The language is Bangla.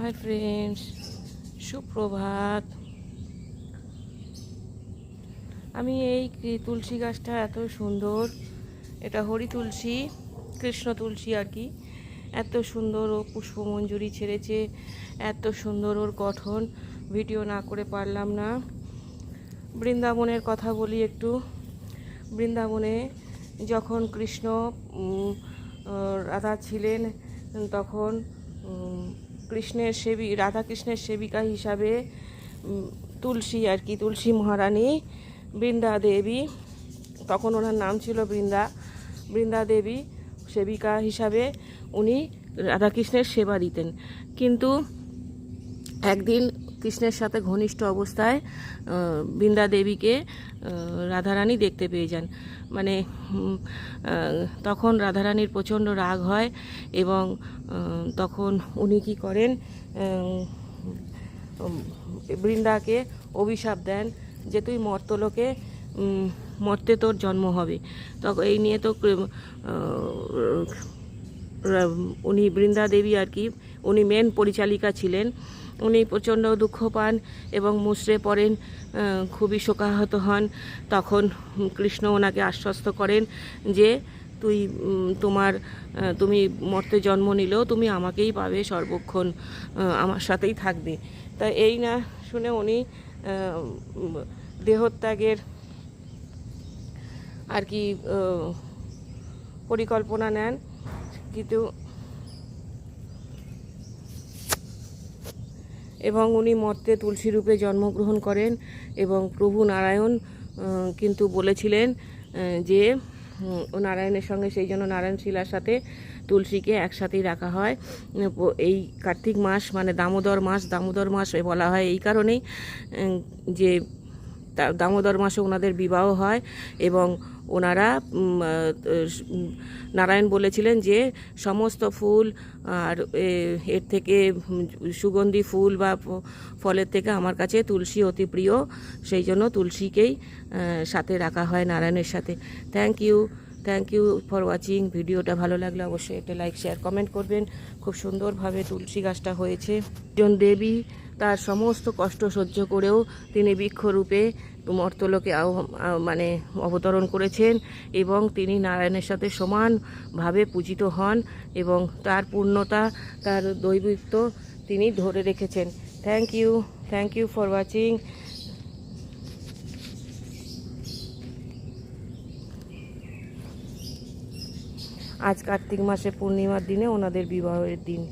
হাই ফ্রেন্ডস সুপ্রভাত। আমি এই তুলসী গাছটা এত সুন্দর। এটা হরি তুলসী, কৃষ্ণ তুলসী আর কি। এত সুন্দর ও পুষ্পমঞ্জুরি ছেড়েছে। এত সুন্দর ওর গঠন। ভিডিও না করে পারলাম না। বৃন্দাবনের কথা বলি একটু। বৃন্দাবনে যখন কৃষ্ণ রাধা ছিলেন, তখন কৃষ্ণের সেবী রাধা কৃষ্ণের সেবিকা হিসাবে তুলসী আর কি, তুলসী মহারানী বৃন্দা দেবী, তখন ওনার নাম ছিল বৃন্দা বৃন্দা দেবী সেবিকা হিসাবে উনি রাধাকৃষ্ণের সেবা দিতেন। কিন্তু একদিন কৃষ্ণের সাথে ঘনিষ্ঠ অবস্থায় বৃন্দা দেবীকে রাধারানী দেখতে পেয়ে যান। মানে তখন রাধারানীর প্রচণ্ড রাগ হয় এবং তখন উনি কি করেন বৃন্দাকে অভিশাপ দেন যে তুই মর্তলোকে মর্তে তোর জন্ম হবে। তখন এই নিয়ে তো উনি বৃন্দা দেবী আর কি, উনি মেন পরিচালিকা ছিলেন। উনি প্রচণ্ড দুঃখ পান এবং মুচড়ে পড়েন খুবই শোকাহত হন। তখন কৃষ্ণ ওনাকে আশ্বস্ত করেন যে, তুই তোমার তুমি মর্তে জন্ম নিলেও তুমি আমাকেই পাবে সর্বক্ষণ আমার সাথেই থাকবে। তা এই না শুনে উনি দেহত্যাগের আর কি পরিকল্পনা নেন। কিন্তু এবং উনি মর্তে তুলসী রূপে জন্মগ্রহণ করেন এবং প্রভু নারায়ণ কিন্তু বলেছিলেন যে ও নারায়ণের সঙ্গে সেই জন্য নারায়ণ শিলার সাথে তুলসীকে একসাথেই রাখা হয়। এই কার্তিক মাস মানে দামোদর মাস দামোদর মাস বলা হয় এই কারণেই যে দামোদর মাসে ওনাদের বিবাহ হয় এবং ওনারা নারায়ণ বলেছিলেন যে সমস্ত ফুল, আর এর থেকে সুগন্ধি ফুল বা ফলের থেকে আমার কাছে তুলসী অতি প্রিয়। সেই জন্য তুলসীকেই সাথে রাখা হয় নারায়ণের সাথে। Thank you thank you for watching ভিডিওটা ভালো লাগলে অবশ্যই একটা লাইক শেয়ার কমেন্ট করবেন। খুব সুন্দরভাবে তুলসী গাছটা হয়েছে। একজন দেবী তার সমস্ত কষ্ট সহ্য করেও তিনি বৃক্ষরূপে মর্তলোকে মানে অবতরণ করেছেন এবং তিনি নারায়ণের সাথে সমানভাবে পূজিত হন এবং তার পূর্ণতা, তার দৈবিত্ব তিনি ধরে রেখেছেন। Thank you thank you for watching আজ কার্তিক মাসে পূর্ণিমার দিনে ওনাদের বিবাহের দিন।